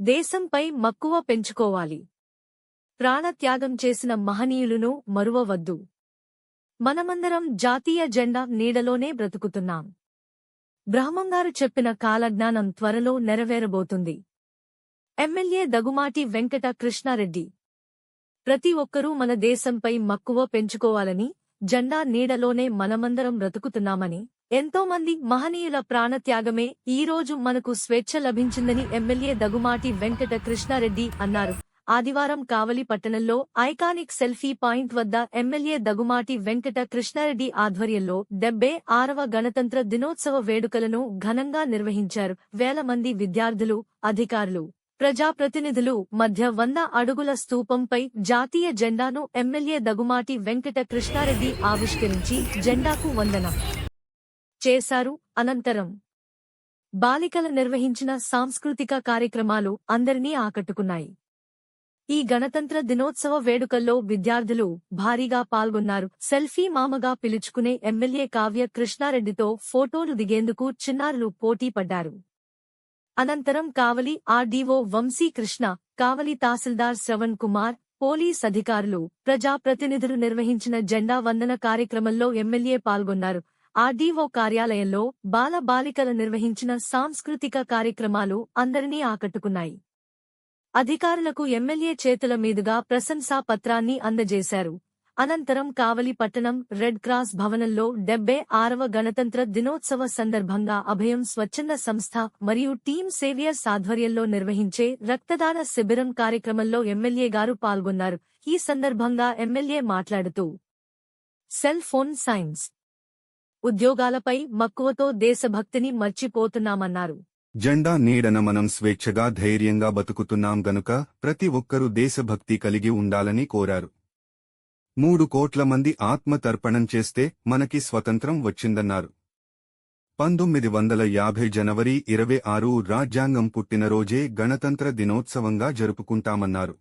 దేశంపై మక్కువ పెంచుకోవాలి. ప్రాణత్యాగం చేసిన మహనీయులను మరువవద్దు. మనమందరం జాతీయ జెండా నీడలోనే బ్రతుకుతున్నాం. బ్రహ్మంగారు చెప్పిన కాలజ్ఞానం త్వరలో నెరవేరబోతుంది. ఎమ్మెల్యే దగుమాటి వెంకట కృష్ణారెడ్డి ప్రతి ఒక్కరూ మన దేశంపై మక్కువ పెంచుకోవాలని జెండా నీడలోనే మనమందరం బ్రతుకుతున్నామని. ఎంతోమంది మహనీయుల ప్రాణత్యాగమే ఈ రోజు మనకు స్వేచ్ఛ లభించిందని ఎమ్మెల్యే దగుమాటి వెంకట కృష్ణారెడ్డి అన్నారు. ఆదివారం కావలి పట్టణంలో ఐకానిక్ సెల్ఫీ పాయింట్ వద్ద ఎమ్మెల్యే దగుమాటి వెంకట కృష్ణారెడ్డి ఆధ్వర్యంలో డెబ్బై ఆరవ గణతంత్ర దినోత్సవ వేడుకలను ఘనంగా నిర్వహించారు వేల మంది విద్యార్థులు అధికారులు. ప్రజాప్రతినిధులు మధ్య వంద అడుగుల స్తూపంపై జాతీయ జెండాను ఎమ్మెల్యే దగుమాటి వెంకట కృష్ణారెడ్డి ఆవిష్కరించి జెండాకు వందనం చేశారు. అనంతరం బాలికల నిర్వహించిన సాంస్కృతిక కార్యక్రమాలు అందరినీ ఆకట్టుకున్నాయి. ఈ గణతంత్ర దినోత్సవ వేడుకల్లో విద్యార్థులు భారీగా పాల్గొన్నారు. సెల్ఫీ మామగా పిలుచుకునే ఎమ్మెల్యే కావ్య కృష్ణారెడ్డితో ఫోటోలు దిగేందుకు చిన్నారులు పోటీ పడ్డారు. అనంతరం కావలి ఆర్డీఓ వంశీకృష్ణ కావలి తహసీల్దార్ శ్రవణ్ కుమార్ పోలీస్ అధికారులు ప్రజాప్రతినిధులు నిర్వహించిన జెండా వందన కార్యక్రమంలో ఎమ్మెల్యే పాల్గొన్నారు. ఆర్డీఓ కార్యాలయంలో బాలబాలికల నిర్వహించిన సాంస్కృతిక కార్యక్రమాలు అందరినీ ఆకట్టుకున్నాయి. అధికారులకు ఎమ్మెల్యే చేతుల మీదుగా ప్రశంసా పత్రాన్ని అందజేశారు. అనంతరం కావలి పట్టణం రెడ్ క్రాస్ భవనంలో డెబ్బై ఆరవ గణతంత్ర దినోత్సవ సందర్భంగా అభయం స్వచ్ఛంద సంస్థ మరియు టీం సేవియర్స్ ఆధ్వర్యంలో నిర్వహించే రక్తదాన శిబిరం కార్యక్రమంలో ఎమ్మెల్యే గారు పాల్గొన్నారు. ఈ సందర్భంగా ఎమ్మెల్యే మాట్లాడుతూ సెల్ ఫోన్ సైన్స్ ఉద్యోగాలపై మక్కువతో దేశభక్తిని మర్చిపోతున్నామన్నారు. జెండా నీడన మనం స్వేచ్ఛగా ధైర్యంగా బతుకుతున్నాం గనుక ప్రతి ఒక్కరూ దేశభక్తి కలిగి ఉండాలని కోరారు. మూడు కోట్ల మంది ఆత్మతర్పణం చేస్తే మనకి స్వతంత్రం వచ్చిందన్నారు. పంతొమ్మిది వందల యాభై జనవరి ఇరవై ఆరు రాజ్యాంగం పుట్టినరోజే గణతంత్ర దినోత్సవంగా జరుపుకుంటామన్నారు.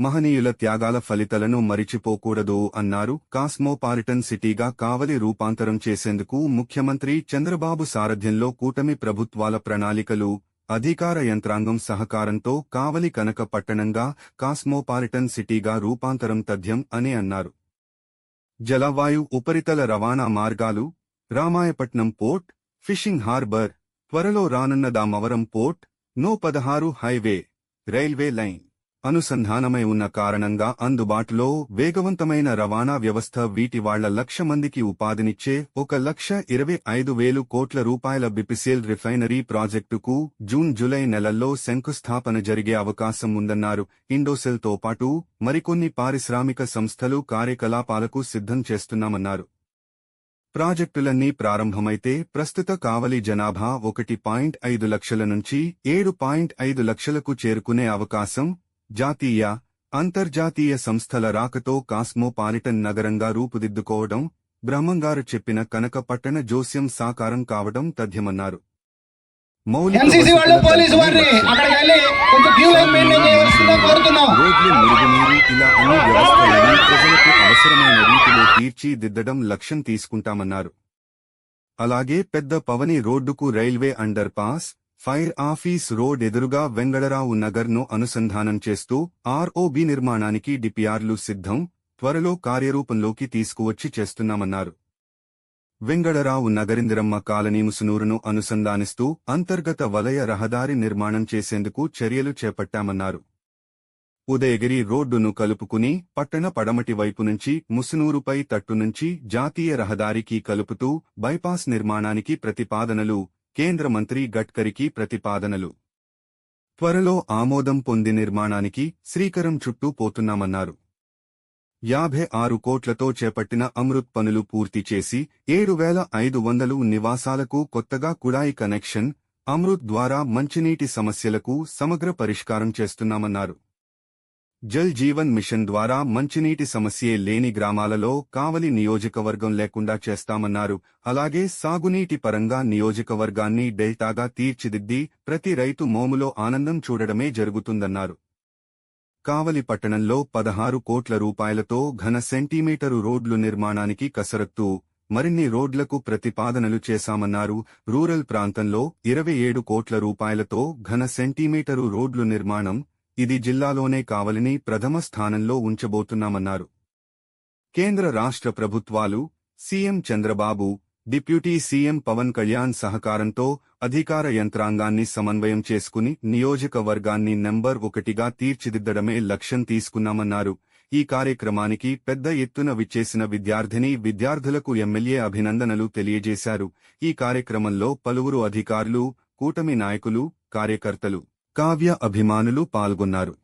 మహనీయుల త్యాగాల ఫలితాలను మరిచిపోకూడదు అన్నారు. కాస్మోపాలిటన్ సిటీగా కావలి రూపాంతరం చేసేందుకు ముఖ్యమంత్రి చంద్రబాబు సారథ్యంలో కూటమి ప్రభుత్వాల ప్రణాళికలు అధికార యంత్రాంగం సహకారంతో కావలి కనక పట్టణంగా కాస్మోపాలిటన్ సిటీగా రూపాంతరం తథ్యం అని అన్నారు. జలవాయు ఉపరితల రవాణా మార్గాలు రామాయపట్నం పోర్ట్ ఫిషింగ్ హార్బర్ త్వరలో రానున్న దామవరం పోర్ట్ నో పదహారు హైవే రైల్వే లైన్. అనుసంధానమై ఉన్న కారణంగా అందుబాటులో వేగవంతమైన రవాణా వ్యవస్థ వీటి వాళ్ళ లక్ష మందికి ఉపాధినిచ్చే ఒక లక్ష ఇరవై ఐదు వేలు కోట్ల రూపాయల బిపిసిఎల్ రిఫైనరీ ప్రాజెక్టుకు జూన్ జూలై నెలల్లో శంకుస్థాపన జరిగే అవకాశం ఉందన్నారు. ఇండోసెల్తో పాటు మరికొన్ని పారిశ్రామిక సంస్థలు కార్యకలాపాలకు సిద్ధం చేస్తున్నామన్నారు. ప్రాజెక్టులన్నీ ప్రారంభమైతే ప్రస్తుత కావలి జనాభా ఒకటి పాయింట్ ఐదు లక్షల నుంచి ఏడు పాయింట్ ఐదు లక్షలకు చేరుకునే అవకాశం జాతీయ అంతర్జాతీయ సంస్థల రాకతో కాస్మోపాలిటన్ నగరంగా రూపుదిద్దుకోవడం బ్రహ్మంగారు చెప్పిన కనక పట్టణ జోస్యం సాకారం కావడం తథ్యమన్నారు. మౌలిక రోడ్లు మురుగునీరు ఇలా అన్ని వ్యవస్థలను ప్రజలకు అవసరమైన రీతిలో తీర్చిదిద్దడం లక్ష్యం తీసుకుంటామన్నారు. అలాగే పెద్ద పవని రోడ్డుకు railway under pass fire office road ఎదురుగా వెంగళరావు నగర్ను అనుసంధానం చేస్తూ ఆర్ఓబి నిర్మాణానికి డిపిఆర్లు సిద్ధం త్వరలో కార్యరూపంలోకి తీసుకువచ్చి చేస్తున్నామన్నారు. వెంగళరావు నగరిందిరమ్మ కాలనీ ముసునూరును అనుసంధానిస్తూ అంతర్గత వలయ రహదారి నిర్మాణం చేసేందుకు చర్యలు చేపట్టామన్నారు. ఉదయగిరి రోడ్డును కలుపుకుని పట్టణ పడమటి వైపు నుంచి ముసునూరుపై తట్టు నుంచి జాతీయ రహదారికి కలుపుతూ బైపాస్ నిర్మాణానికి ప్రతిపాదనలు కేంద్ర మంత్రి గడ్కరికి ప్రతిపాదనలు. త్వరలో ఆమోదం పొంది నిర్మాణానికి శ్రీకరం చుట్టూ పోతున్నామన్నారు. యాభై ఆరు కోట్లతో చేపట్టిన అమృత్ పనులు పూర్తి చేసి ఏడు వేల ఐదు వందలు నివాసాలకు కొత్తగా కుడాయి కనెక్షన్ అమృత్ ద్వారా మంచినీటి సమస్యలకు సమగ్ర పరిష్కారం చేస్తున్నామన్నారు. జల్ జీవన్ మిషన్ ద్వారా మంచినీటి సమస్యే లేని గ్రామాలలో కావలి నియోజకవర్గం లేకుండా చేస్తామన్నారు. అలాగే సాగునీటి పరంగా నియోజకవర్గాన్ని డెల్టాగా తీర్చిదిద్ది ప్రతి రైతు మోములో ఆనందం చూడడమే జరుగుతుందన్నారు. కావలి పట్టణంలో పదహారు కోట్ల రూపాయలతో ఘన సెంటీమీటరు రోడ్లు నిర్మాణానికి కసరత్తు మరిన్ని రోడ్లకు ప్రతిపాదనలు చేశామన్నారు. రూరల్ ప్రాంతంలో ఇరవై ఏడు కోట్ల రూపాయలతో ఘన సెంటీమీటరు రోడ్లు నిర్మాణం ఇది జిల్లాలోనే కావలిని ప్రథమ స్థానంలో ఉంచబోతున్నామన్నారు. కేంద్ర రాష్ట్ర ప్రభుత్వాలు CM Chandrababu deputy CM Pavan Kalyan సహకారంతో అధికార యంత్రాంగాన్ని సమన్వయం చేసుకుని నియోజకవర్గాన్ని నెంబర్ ఒకటిగా తీర్చిదిద్దడమే లక్ష్యం తీసుకున్నామన్నారు. ఈ కార్యక్రమానికి పెద్ద ఎత్తున విచ్చేసిన విద్యార్థిని విద్యార్థులకు ఎమ్మెల్యే అభినందనలు తెలియజేశారు. ఈ కార్యక్రమంలో పలువురు అధికారులు కూటమి నాయకులు కార్యకర్తలు కావ్య అభిమానులు పాల్గొన్నారు.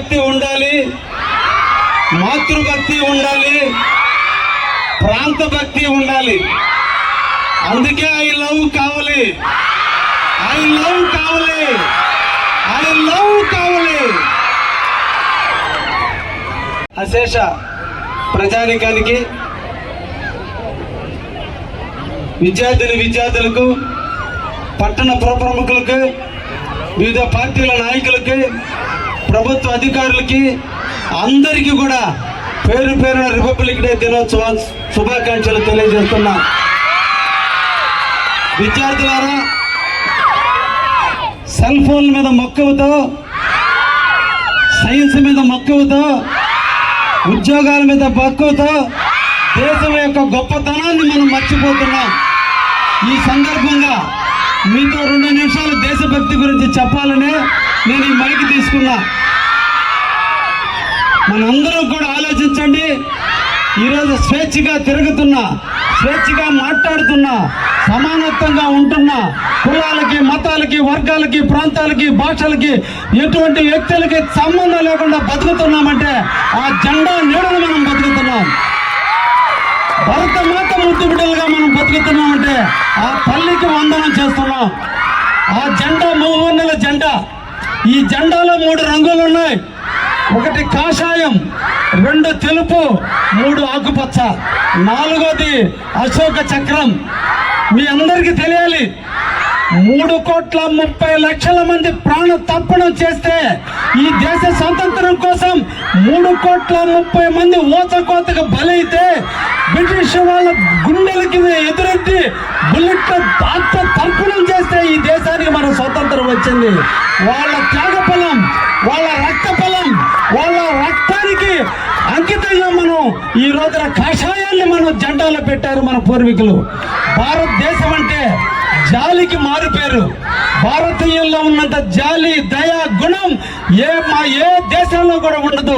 భక్తి ఉండాలి. మాతృభక్తి ఉండాలి. ప్రాంత భక్తి ఉండాలి. అందుకే I love Kavali. I love Kavali. I love Kavali. అశేష ప్రజానికానికి విద్యార్థిని విద్యార్థులకు పట్టణ పురప్రముఖులకు వివిధ పార్టీల నాయకులకి ప్రభుత్వ అధికారులకి అందరికీ కూడా పేరు పేరున రిపబ్లిక్ డే దినోత్సవ శుభాకాంక్షలు తెలియజేస్తున్నా. విద్యార్థులారా సెల్ ఫోన్ల మీద మక్కువతో సైన్స్ మీద మక్కువతో ఉద్యోగాల మీద మక్కువతో దేశం యొక్క గొప్పతనాన్ని మనం మర్చిపోతున్నాం. ఈ సందర్భంగా మీతో రెండు నిమిషాలు దేశభక్తి గురించి చెప్పాలనే నేను ఈ మైక్ తీసుకున్నా. మనందరూ కూడా ఆలోచించండి. ఈరోజు స్వేచ్ఛగా తిరుగుతున్నా స్వేచ్ఛగా మాట్లాడుతున్నా సమానత్వంగా ఉంటున్నా. కులాలకి మతాలకి వర్గాలకి ప్రాంతాలకి భాషలకి ఎటువంటి వ్యక్తులకి సంబంధం లేకుండా బతుకుతున్నామంటే ఆ జెండా నీడను మనం బతుకుతున్నాం. భరత మాత ముద్దు బిడ్డలుగా మనం బతుకుతున్నామంటే ఆ తల్లికి వందనం చేస్తున్నాం. ఆ జెండా మూడు జెండా ఈ జెండాలో మూడు రంగులు ఉన్నాయి. ఒకటి కాషాయం రెండు తెలుపు మూడు ఆకుపచ్చ. నాలుగోది అశోక చక్రం. మీ అందరికీ తెలియాలి మూడు కోట్ల ముప్పై లక్షల మంది ప్రాణ తప్పణం చేస్తే ఈ దేశ స్వాతంత్రం కోసం మూడు కోట్ల ముప్పై మంది ఓతకోతకు బలైతే బ్రిటిష్ వాళ్ళ గుండెలకి ఎదురెత్తి బుల్లెట్ల ఆత్మ చూస్తే ఈ దేశానికి మన స్వాతంత్రం వచ్చింది. వాళ్ళ త్యాగ ఫలం వాళ్ళ రక్త ఫలం వాళ్ళ రక్తానికి అంకితంగా మనం ఈ రోజున కషాయాన్ని మనం జెండాలో పెట్టారు మన పూర్వీకులు. భారతదేశం అంటే జాలికి మారిపోయారు భారతీయుల్లో ఉన్నంత జాలి దయ గుణం ఏ మా ఏ దేశంలో కూడా ఉండదు.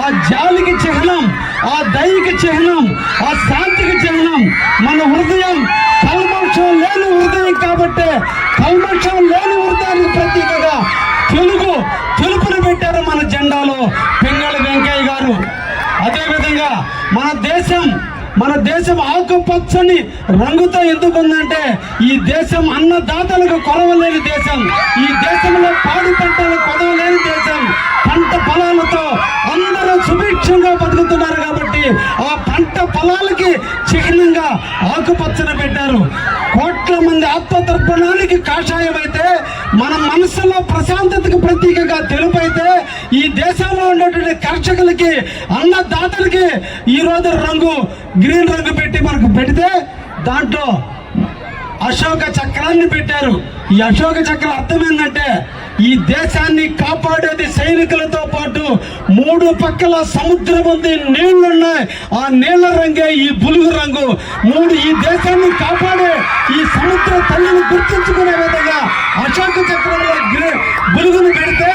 ఆ జాలికి చిహ్నం ఆ దయకి చిహ్నం ఆ శాంతికి చిహ్నం మన హృదయం కల్మషం లేని హృదయం కాబట్టి కల్మషం లేని హృదయానికి ప్రతీకగా తెలుగు తెలుపుని పెట్టారు మన జెండాలో పింగళి వెంకయ్య గారు. అదేవిధంగా మన దేశం మన దేశం ఆకుపచ్చని రంగుతో ఎందుకు ఉందంటే ఈ దేశం అన్నదాతలకు కొలవలేని దేశం ఈ దేశంలో పాడి పంటలు కొలవలేని దేశం పంట పొలాలతో అందరూ సుభిక్షంగా బతుకుతున్నారు. ఆ పంట పొలాలకి చిహ్నంగా ఆకుపచ్చని పెట్టారు. కోట్ల మంది ఆత్మతర్పణానికి కాషాయం అయితే మన మనసులో ప్రశాంతతకు ప్రతీకగా తెలుపు అయితే ఈ దేశంలో ఉన్నటువంటి కర్షకులకి అన్నదాతలకి ఈ రోజు రంగు గ్రీన్ రంగు పెట్టి మనకు పెడితే దాంట్లో అశోక చక్రాన్ని పెట్టారు. ఈ అశోక చక్రం అర్థం ఏంటంటే ఈ దేశాన్ని కాపాడేది సైనికులతో పాటు మూడు పక్కల సముద్రం ఉంది నీళ్ళున్నాయి ఆ నీళ్ళ రంగే ఈ బులుగు రంగు. మూడు ఈ దేశాన్ని కాపాడే ఈ సముద్ర తల్లిని గుర్తించుకునే విధంగా అశోక చక్రంలో బులుగును పెడితే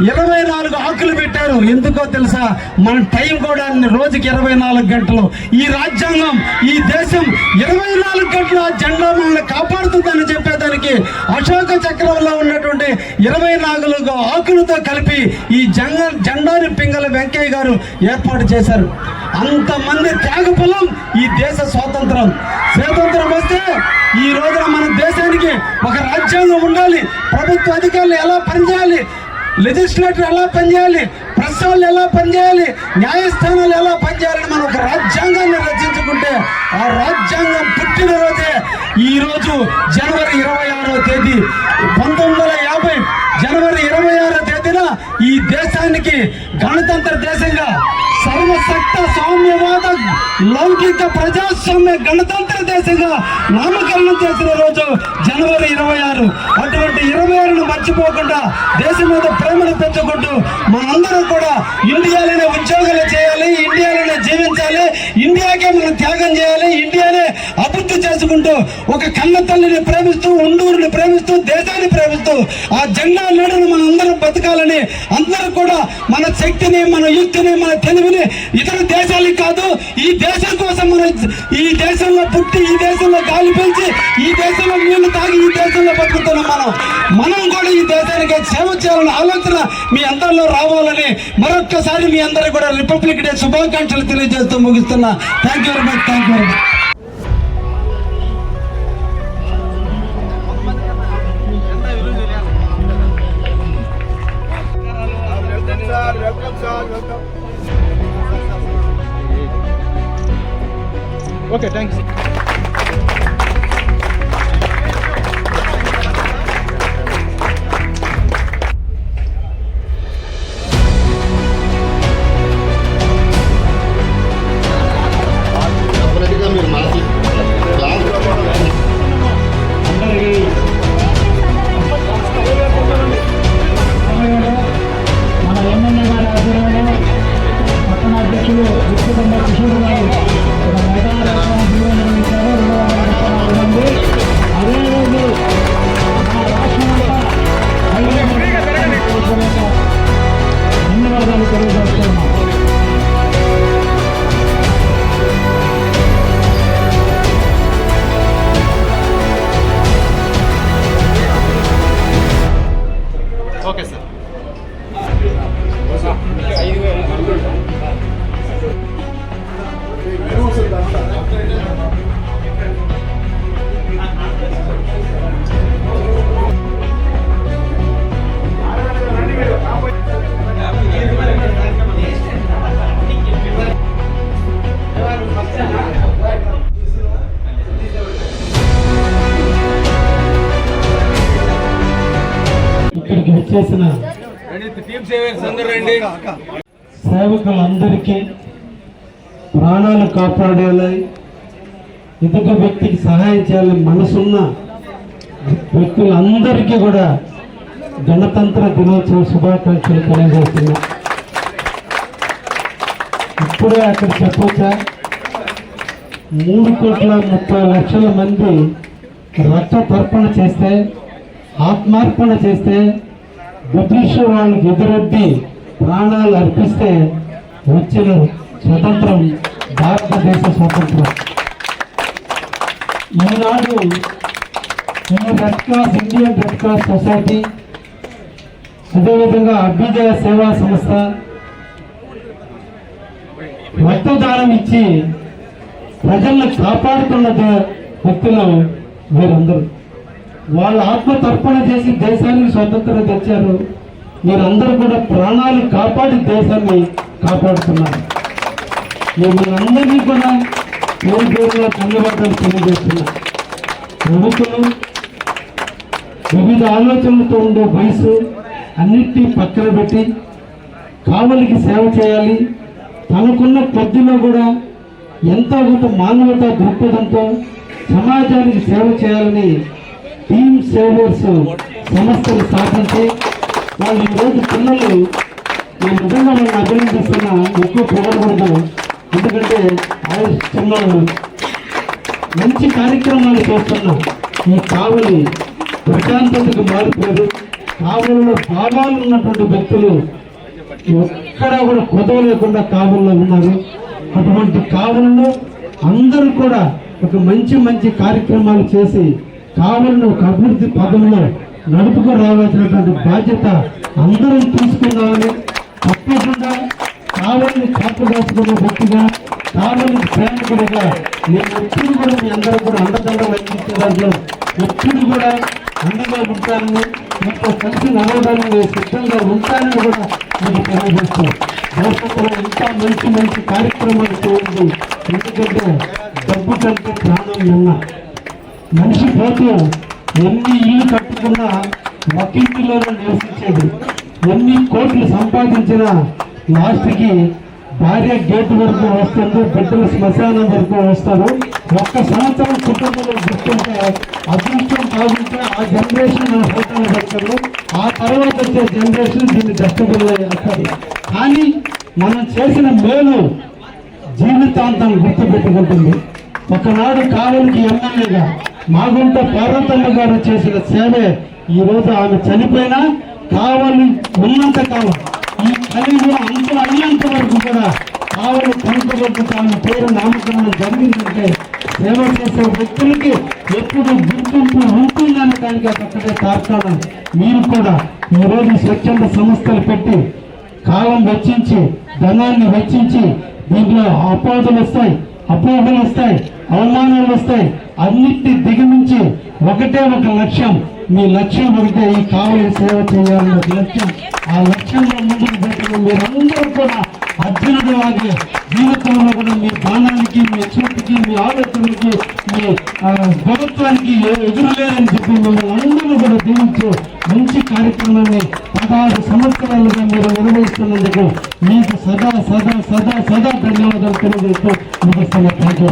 ఇరవై నాలుగు ఆకులు పెట్టారు. ఎందుకో తెలుసా? మన టైం కూడా రోజుకి ఇరవై నాలుగు గంటలు. ఈ రాజ్యాంగం ఈ దేశం ఇరవై నాలుగు గంటలు ఆ జెండా మనల్ని కాపాడుతుందని చెప్పేదానికి అశోక చక్రంలో ఉన్నటువంటి ఇరవై నాలుగు ఆకులతో కలిపి ఈ జంగ జెండాని పింగళ వెంకయ్య గారు ఏర్పాటు చేశారు. అంతమంది త్యాగ పొలం ఈ దేశ స్వాతంత్రం. స్వాతంత్రం వస్తే ఈ రోజున మన దేశానికి ఒక రాజ్యాంగం ఉండాలి. ప్రభుత్వ అధికారులు ఎలా పనిచేయాలి? లెజిస్లేటర్ ఎలా పనిచేయాలి? ప్రెస్ వాళ్ళు ఎలా పనిచేయాలి? న్యాయస్థానాలు ఎలా పనిచేయాలని మనం ఒక రాజ్యాంగాన్ని రచించుకుంటే ఆ రాజ్యాంగం పుట్టినరోజే ఈరోజు జనవరి ఇరవై ఆరో తేదీ. పంతొమ్మిది వందల యాభై జనవరి ఇరవై ఆరో తేదీన ఈ దేశానికి గణతంత్ర దేశంగా సర్వశక్త సౌమ్యవాద లౌకిక ప్రజాస్వామ్య గణతంత్ర దేశంగా నామకరణం చేసిన రోజు జనవరి ఇరవై ఆరు. అటువంటి ఇరవై ఆరును మర్చిపోకుండా దేశం మీద ప్రేమను పెంచుకుంటూ మనందరం కూడా ఇండియాలోనే ఉద్యోగాలు చేయాలి ఇండియాలోనే జీవించాలి ఇండియాకే మనం త్యాగం చేయాలి ఇండియానే అభివృద్ధి చేసుకుంటూ ఒక కన్న తల్లిని ప్రేమిస్తూ ఉండూరుని ప్రేమిస్తూ దేశాన్ని ప్రేమిస్తూ ఆ జెండా నీడను మనందరం అందరం బతకాలని అందరూ కూడా మన శక్తిని మన యుక్తిని మన తెలివిని ఇతర దేశాలకు కాదు ఈ దేశం కోసం మన ఈ దేశంలో పుట్టి ఈ దేశంలో గాలి పెంచి ఈ దేశంలో నీళ్ళు తాగి ఈ దేశంలో బతుకుతున్నాం మనం. మనం కూడా ఈ దేశానికి సేవ చేయాలని ఆలోచన మీ అందరిలో రావాలని మరొక్కసారి మీ అందరికీ కూడా రిపబ్లిక్ డే శుభాకాంక్షలు తెలియజేస్తూ ముగిస్తున్నా. Thank you very much thank you very much Okay, thanks. వచ్చేసిన రండి. సేవకులందరికీ ప్రాణాలు కాపాడాలి ఎదుట వ్యక్తికి సహాయం చేయాలని మనసున్న వ్యక్తులందరికీ కూడా గణతంత్ర దినోత్సవ శుభాకాంక్షలు తెలియజేస్తున్నా. ఇప్పుడే అక్కడ చెప్పొచ్చా? మూడు కోట్ల ముప్పై లక్షల మంది రక్త తర్పణ చేస్తే ఆత్మార్పణ చేస్తే బ్రిటిష్ వాళ్ళకి ఎదురెట్టి ప్రాణాలు అర్పిస్తే వచ్చిన స్వతంత్రం భారతదేశ స్వతంత్రం. ఈనాడు ఈ red cross Indian red cross society అదేవిధంగా అభ్యుదయ సేవా సంస్థ రక్తదానం ఇచ్చి ప్రజలను కాపాడుతున్న వ్యక్తులు వీరందరూ. వాళ్ళ ఆత్మ తర్పణ చేసి దేశాన్ని స్వతంత్రం తెచ్చారు. మీరందరూ కూడా ప్రాణాలు కాపాడి దేశాన్ని కాపాడుతున్నారు. మిమ్మల్ని కూడా పేరు పేరులో ధన్యవాదాలు తెలియజేస్తున్నా. ప్రభుత్వం వివిధ ఆలోచనలతో ఉండే వయసు అన్నిటినీ పక్కన పెట్టి కావలికి సేవ చేయాలి. తనకున్న కొద్దిలో కూడా ఎంతో కొంత మానవత దృక్పథంతో సమాజానికి సేవ చేయాలని టీమ్ సేవర్స్ సంస్థలు స్థాపించి వాళ్ళు ఈరోజు పిల్లలు నేను నిజంగా నేను అభినందిస్తున్న ఎక్కువ పొగడకూడదు ఎందుకంటే ఆయన మంచి కార్యక్రమాలు చేస్తున్నాం ఈ కావలి ప్రశాంతతకు మారిపోయారు కావలిలో భాగాలు ఉన్నటువంటి వ్యక్తులు ఎక్కడా కూడా కొదవ లేకుండా కావల్లో ఉన్నారు. అటువంటి కావలలో అందరూ కూడా ఒక మంచి మంచి కార్యక్రమాలు చేసి కావలను ఒక అభివృద్ధి పదంలో నడుపుకు రావాల్సినటువంటి బాధ్యత అందరం తీసుకుందామని తప్పకుండా కావాలని కాపుదాచుకునే వ్యక్తిగా కావాలని ప్రయాణికుడిగా నేను ఎప్పుడు కూడా మీ అందరూ కూడా అండదండ వహించే దాంట్లో ఎప్పుడు కూడా అండగా ఉంటానని మీతో కలిసి నడవడానికి నేను సిద్ధంగా ఉంటానని కూడా మీకు తెలియజేస్తాను భవిష్యత్తులో ఇంకా మంచి మంచి కార్యక్రమాలు చేయండి ఎందుకంటే డబ్బు కంటే ప్రాణం ఉన్నా మనిషి పోతూ ఎన్ని ఇల్లు కట్టుకున్నా ఒక్కింటిలోనే నివసించేది. ఎన్ని కోట్లు సంపాదించినా లాస్ట్కి భార్య గేట్ వరకు వస్తుంది బిడ్డలు శ్మశానం వరకు వస్తారు. ఒక్క సంవత్సరం కుటుంబంలో గుర్తుంటే అదృష్టం బాగుంటే ఆ జనరేషన్ మన ఫోటోలు పెడతారు. ఆ తర్వాత వచ్చే జనరేషన్ దీన్ని కష్టపడలేదు వేస్తారు. కానీ మనం చేసిన మేలు జీవితాంతం గుర్తుపెట్టుకుంటుంది. ఒకనాడు కావలికి ఎమ్మెల్యేగా మాగుంట పార్వతమ్మ గారు చేసిన సేవే ఈరోజు ఆమె చనిపోయినా కావాలి ఉన్నంత కాలం ఈ కలియుగం అంత అయ్యేంత వరకు కూడా కావలి కనుకబడుతూ ఆమె పేరు నామకరణం జరిగిందంటే సేవ చేసే వ్యక్తులకి ఎప్పుడు గుర్తింపు ఉంటుందనే దానికి అదొక్కటే తార్కాణం. మీరు కూడా ఈరోజు రోజు స్వచ్ఛంద సంస్థలు పెట్టి కాలం వెచ్చించి ధనాన్ని వెచ్చించి దీంట్లో అపోహలు వస్తాయి అపోహలు వస్తాయి అవమానాలు వస్తాయి. అన్నిటి దిగమించి ఒకటే ఒక లక్ష్యం. మీ లక్ష్యం ఒకటే ఈ కావలి సేవ చేయాలన్న లక్ష్యం. ఆ లక్ష్యంలో ముందుకు పెట్టడం మీరందరూ కూడా అర్జునుడు లాగే జీవితంలో కూడా మీ బాణానికి మీ చూపుకి మీ ఆలోచనకి మీ ప్రభుత్వానికి ఎదురులేదని చెప్పి మిమ్మల్ని అందరూ కూడా దీవించే మంచి కార్యక్రమాన్ని పదహారు సంవత్సరాలుగా మీరు నిర్వహిస్తున్నందుకు మీకు సదా సదా సదా సదా ధన్యవాదాలు తెలియజేస్తూ ముగిస్తున్న థ్యాంక్ యూ